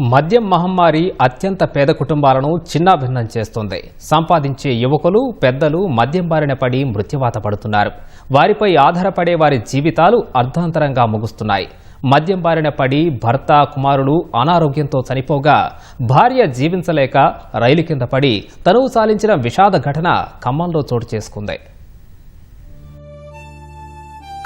మద్యం మహమ్మారి అత్యంత పేద కుటుంబాలను చిన్నాభిన్నం చేస్తుంది. సంపాదించే యువకులు పెద్దలు మద్యం బారిన పడి మృత్యువాత పడుతున్నారు. వారిపై ఆధారపడే వారి జీవితాలు అర్ధాంతరంగా ముగుస్తున్నాయి. మద్యం బారిన పడి భర్త కుమారులు అనారోగ్యంతో చనిపోగా భార్య జీవించలేక రైలు కింద పడి తనువు సాలించిన విషాద ఘటన ఖమ్మంలో చోటు చేసుకుంది.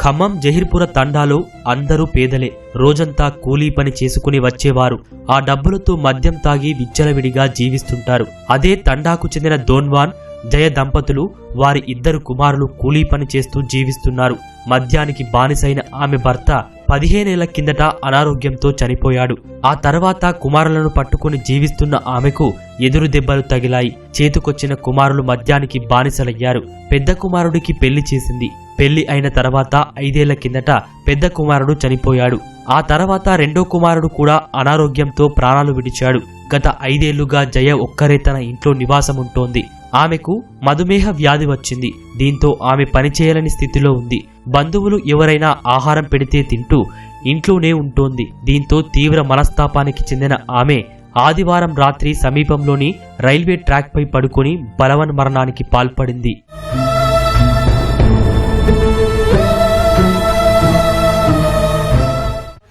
ఖమ్మం జహీర్పుర తండాలో అందరూ పేదలే. రోజంతా కూలీ పని చేసుకుని వచ్చేవారు. ఆ డబ్బులతో మద్యం తాగి విచ్చలవిడిగా జీవిస్తుంటారు. అదే తండాకు చెందిన దోన్వాన్ జయ దంపతులు వారి ఇద్దరు కుమారులు కూలీ పని చేస్తూ జీవిస్తున్నారు. మద్యానికి బానిసైన ఆమె భర్త పదిహేనేళ్ళ కిందట అనారోగ్యంతో చనిపోయాడు. ఆ తర్వాత కుమారులను పట్టుకుని జీవిస్తున్న ఆమెకు ఎదురు దెబ్బలు తగిలాయి. చేతుకొచ్చిన కుమారులు మద్యానికి బానిసలయ్యారు. పెద్ద కుమారుడికి పెళ్ళి చేసింది. పెళ్ళి అయిన తర్వాత ఐదేళ్ళ కిందట పెద్ద కుమారుడు చనిపోయాడు. ఆ తర్వాత రెండో కుమారుడు కూడా అనారోగ్యంతో ప్రాణాలు విడిచాడు. గత ఐదేళ్ళుగా జయ ఒక్కరే తన ఇంట్లో నివాసముంటోంది. ఆమెకు మధుమేహ వ్యాధి వచ్చింది. దీంతో ఆమె పనిచేయలేని స్థితిలో ఉంది. బంధువులు ఎవరైనా ఆహారం పెడితే తింటూ ఇంట్లోనే ఉంటోంది. దీంతో తీవ్ర మనస్తాపానికి చెందిన ఆమె ఆదివారం రాత్రి సమీపంలోని రైల్వే ట్రాక్పై పడుకొని బలవన్ మరణానికి పాల్పడింది.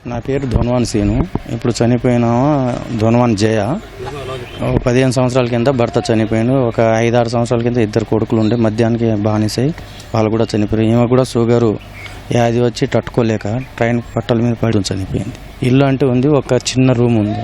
నా పేరు ధోన్వాన్ సీను. ఇప్పుడు చనిపోయిన ధోన్వాన్ జయ. ఒక పదిహేను సంవత్సరాల కింద భర్త చనిపోయాడు. ఒక ఐదారు సంవత్సరాల కింద ఇద్దరు కొడుకులు ఉండే మధ్యాహ్నానికి బానిసై వాళ్ళు కూడా చనిపోయారు. ఈమె కూడా షుగరు వ్యాధి వచ్చి తట్టుకోలేక ట్రైన్ పట్టల మీద పడి చనిపోయింది. ఇల్లు అంటే ఉంది ఒక చిన్న రూమ్ ఉంది.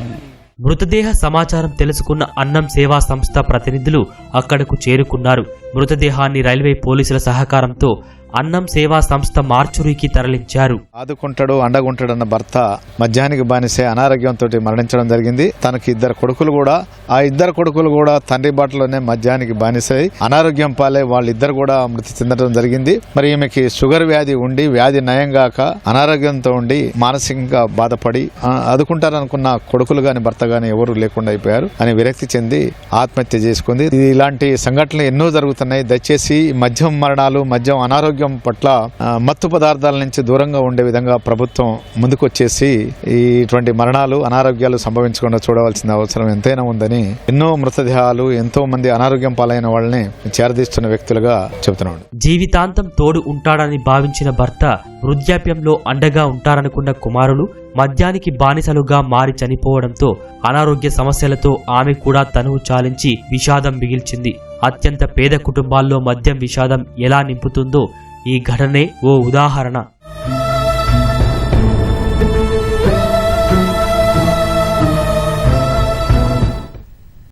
మృతదేహ సమాచారం తెలుసుకున్న అన్నం సేవా సంస్థ ప్రతినిధులు అక్కడకు చేరుకున్నారు. మృతదేహాన్ని రైల్వే పోలీసుల సహకారంతో అన్నం సేవా సంస్థ మార్చురీకి తరలించారు. ఆదుకుంటాడు అండగుంటాడు అన్న భర్త మధ్యాహ్నానికి బానిసే అనారోగ్యంతో మరణించడం జరిగింది. తనకి ఇద్దరు కొడుకులు కూడా ఆ ఇద్దరు కొడుకులు కూడా తండ్రి బాటలోనే మద్యానికి బానిసై అనారోగ్యం పాలే వాళ్ళిద్దరు కూడా మృతి చెందడం జరిగింది. మరి ఈమెకి షుగర్ వ్యాధి ఉండి వ్యాధి నయం కాక అనారోగ్యంతో ఉండి మానసికంగా బాధపడి ఆదుకుంటారనుకున్న కొడుకులు గాని భర్త గాని ఎవరు లేకుండా అయిపోయారు. అని విరక్తి చెంది ఆత్మహత్య చేసుకుంది. ఇలాంటి సంఘటనలు ఎన్నో జరుగుతున్నాయి. దయచేసి మద్యం మరణాలు మద్యం అనారోగ్యం పట్ల మత్తు పదార్థాల నుంచి దూరంగా ఉండే విధంగా ప్రభుత్వం ముందుకొచ్చేసి ఇటువంటి మరణాలు అనారోగ్యాలు సంభవించకుండా చూడవలసిన అవసరం ఎంతైనా ఉందని ఎన్నో మృతదేహాలు ఎంతో మంది అనారోగ్యం పాలైన వాళ్ళని చేరదీస్తున్న వ్యక్తులుగా చెబుతున్నాడు. జీవితాంతం తోడు ఉంటాడని భావించిన భర్త వృద్ధాప్యంలో అండగా ఉంటారనుకున్న కుమారులు మద్యానికి బానిసలుగా మారి చనిపోవడంతో అనారోగ్య సమస్యలతో ఆమె కూడా తనువు చాలించి విషాదం మిగిల్చింది. అత్యంత పేద కుటుంబాల్లో మద్యం విషాదం ఎలా నింపుతుందో ఈ ఘటనే ఓ ఉదాహరణ.